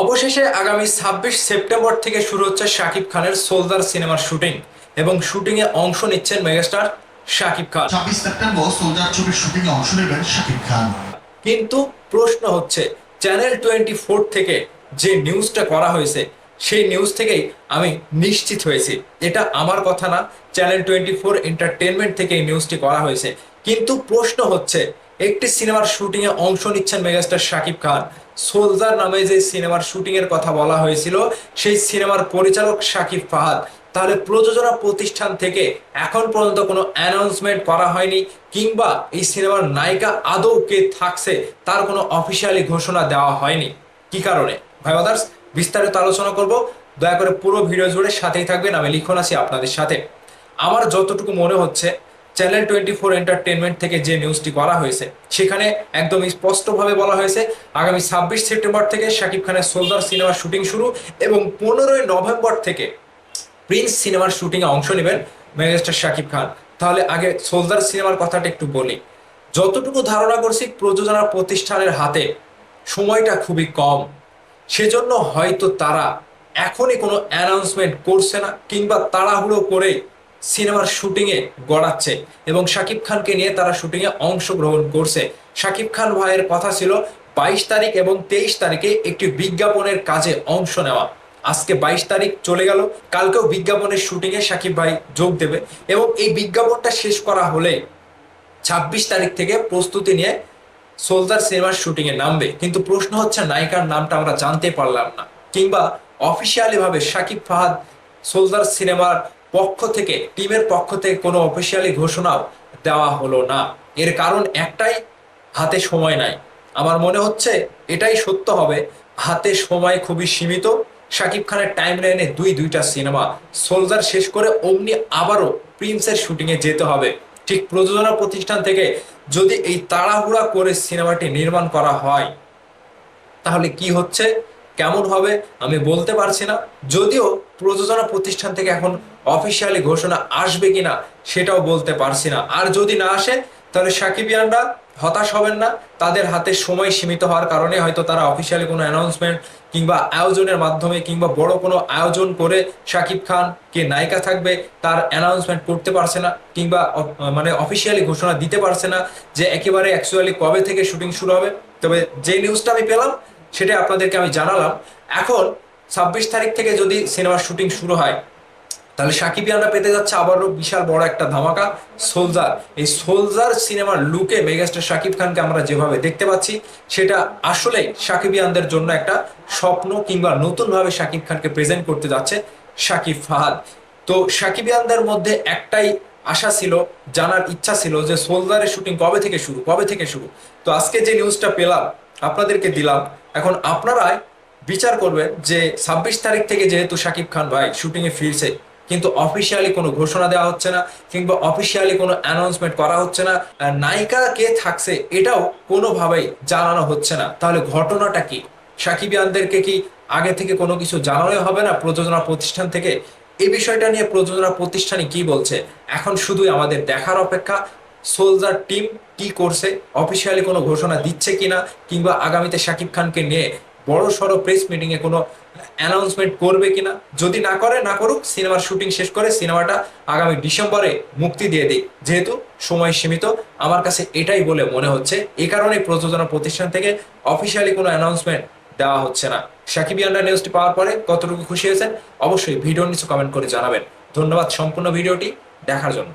অবশেষে আগামী ছাব্বিশ সেপ্টেম্বর থেকে শুরু হচ্ছে শাকিব খানের সোলজার সিনেমার শুটিং এবং শুটিং এ অংশ নিচ্ছেন মেগাস্টার শাকিব খান। ছাব্বিশ সেপ্টেম্বর সোলজার ছবির অংশ নেবেন শাকিব খান। কিন্তু প্রশ্ন হচ্ছে চ্যানেল টোয়েন্টি ফোর থেকে যে নিউজটা করা হয়েছে সেই নিউজ থেকেই আমি নিশ্চিত হয়েছি। এটা আমার কথা না চ্যানেল টোয়েন্টি ফোর এন্টারটেনমেন্ট থেকে এই নিউজটি করা হয়েছে। কিন্তু প্রশ্ন হচ্ছে একটি সিনেমার শুটিংয়ে অংশ নিচ্ছেন মেগাস্টার শাকিব খান। সোলজার নামে যে সিনেমার শুটিং এর কথা বলা হয়েছিল, সেই সিনেমার পরিচালক শাকিব ফাহাদ। তাহলে প্রযোজনা প্রতিষ্ঠান থেকে এখন পর্যন্ত কোনো অ্যানাউন্সমেন্ট করা হয়নি, কিংবা এই সিনেমার নায়িকা আদৌ কে থাকছে, তার কোনো অফিসিয়ালি ঘোষণা দেওয়া হয়নি। কি কারণে? ভাই আদার্স বিস্তারিত আলোচনা করব। দয়া করে পুরো ভিডিও জুড়ে সাথেই থাকবেন, আমি লিখন আছি আপনাদের সাথে। আমার যতটুকু মনে হচ্ছে চ্যানেল টোয়েন্টি ফোর এন্টারটেনমেন্ট থেকে যে নিউজটি করা হয়েছে, সেখানে একদম স্পষ্টভাবে বলা হয়েছে, আগামী ছাব্বিশ সেপ্টেম্বর থেকে শাকিব খানের সোলদার সিনেমার শুটিং শুরু এবং পনেরোই নভেম্বর থেকে প্রিন্স সিনেমার শুটিংয়ে অংশ নেবেন মেগাস্টার শাকিব খান। তাহলে আগে সোলদার সিনেমার কথাটা একটু বলি। যতটুকু ধারণা করছি, প্রযোজনা প্রতিষ্ঠানের হাতে সময়টা খুবই কম। সেজন্য হয়তো তারা এখনই কোনো অ্যানাউন্সমেন্ট করছে না, কিংবা তাড়াহুড়ো করে সিনেমার শুটিংয়ে গড়াচ্ছে এবং শাকিব খানকে নিয়ে তারা শুটিংয়ে অংশগ্রহণ করছে। শাকিব খান ভাইয়ের কথা ছিল বাইশ তারিখ এবং তেইশ তারিখে একটি বিজ্ঞাপনের কাজে অংশ নেওয়া। আজকে বাইশ তারিখ চলে গেল, কালকেও বিজ্ঞাপনের শুটিংয়ে শাকিব ভাই যোগ দেবে এবং এই বিজ্ঞাপনটা শেষ করা হলে ছাব্বিশ তারিখ থেকে প্রস্তুতি নিয়ে সোলজার সিনেমার শুটিংয়ে নামবে। কিন্তু প্রশ্ন হচ্ছে, নায়িকার নামটা আমরা জানতে পারলাম না। কিংবা অফিসিয়ালি ভাবে সাকিব ফাহাদ সোলজার সিনেমার পক্ষ থেকে, টিমের পক্ষ থেকে কোনো অফিসিয়ালি ঘোষণাও দেওয়া হলো না। এর কারণ একটাই, হাতে সময় নাই। আমার মনে হচ্ছে এটাই সত্য হবে। হাতে সময় খুবই সীমিত। শাকিব খানের টাইম লাইনে দুই, দুইটা সিনেমা। সোলজার শেষ করে অমনি আবারও প্রিন্সের শুটিংয়ে যেতে হবে। ঠিক প্রযোজনা প্রতিষ্ঠান থেকে যদি এই তাড়াহুড়া করে সিনেমাটি নির্মাণ করা হয়, তাহলে কি হচ্ছে? কেমন হবে আমি বলতে পারছি না। যদিও প্রযোজনা প্রতিষ্ঠান থেকে এখন অফিসিয়ালি ঘোষণা আসবে কিনা সেটাও বলতে পারছি না। আর যদি না আসে, তাহলে সাকিবিয়ানরা হতাশ হবেন না। তাদের হাতে সময় সীমিত হওয়ার কারণে হয়তো তারা অফিসিয়ালি কোনো অ্যানাউন্সমেন্ট কিংবা আয়োজনের মাধ্যমে কিংবা বড় কোনো আয়োজন করে শাকিব খান কে নায়িকা থাকবে তার অ্যানাউন্সমেন্ট করতে পারছে না কিংবা মানে অফিসিয়ালি ঘোষণা দিতে পারছে না যে একেবারে অ্যাকচুয়ালি কবে থেকে শুটিং শুরু হবে। তবে যে নিউজটা আমি পেলাম সেটা আপনাদেরকে আমি জানালাম। এখন ছাব্বিশ তারিখ থেকে যদি সিনেমার শুটিং শুরু হয়, তাহলে সাকিবিয়ানরা পেতে যাচ্ছে আবারও বিশাল বড় একটা ধামাকা, সোলজার। এই সোলজার সিনেমার লুকে মেগাস্টার শাকিব খানকে আমরা যেভাবে দেখতে পাচ্ছি, সেটা আসলে সাকিবিয়ানদের জন্য একটা স্বপ্ন কিংবা নতুনভাবে শাকিব খানকে প্রেজেন্ট করতে যাচ্ছে সাকিব ফাহাদ। তো সাকিবিয়ানদের মধ্যে একটাই আশা ছিল, জানার ইচ্ছা ছিল যে সোলজারের শুটিং কবে থেকে শুরু, কবে থেকে শুরু? তো আজকে যে নিউজটা পেলাম আপনাদেরকে দিলাম। এখন আপনারাই বিচার করবেন যে ছাব্বিশ তারিখ থেকে যেহেতু শাকিব খান ভাই শুটিংয়ে ফিরছে, কিন্তু অফিসিয়ালি কোনো ঘোষণা দেওয়া হচ্ছে না, কিংবা অফিসিয়ালি কোনো অ্যানাউন্সমেন্ট করা হচ্ছে না নায়িকা কে থাকছে এটাও কোনোভাবেই জানানো হচ্ছে না। তাহলে ঘটনাটা কি? সাকিবিয়ানদেরকে কি আগে থেকে কোনো কিছু জানানো হবে না প্রযোজনা প্রতিষ্ঠান থেকে? এই বিষয়টা নিয়ে প্রযোজনা প্রতিষ্ঠানে কি বলছে? এখন শুধুই আমাদের দেখার অপেক্ষা। সোলজার টিম কি করছে? অফিসিয়ালি কোনো ঘোষণা দিচ্ছে কিনা? কিংবা আগামীতে শাকিব খানকে নিয়ে বড় সড়ো প্রেস মিটিং এ কোনো অ্যানাউন্সমেন্ট করবে কিনা? যদি না করে, না করুক, সিনেমার শুটিং শেষ করে সিনেমাটা আগামী ডিসেম্বরে মুক্তি দিয়ে দিই যেহেতু সময় সীমিত, আমার কাছে এটাই বলে মনে হচ্ছে। এ কারণে প্রযোজনা প্রতিষ্ঠান থেকে অফিসিয়ালি কোনো অ্যানাউন্সমেন্ট দেওয়া হচ্ছে না। সাকিবিয়ানরা নিউজটি পাওয়ার পরে কতটুকু খুশি হয়েছেন? অবশ্যই ভিডিও নিচে কমেন্ট করে জানাবেন। ধন্যবাদ সম্পূর্ণ ভিডিওটি দেখার জন্য।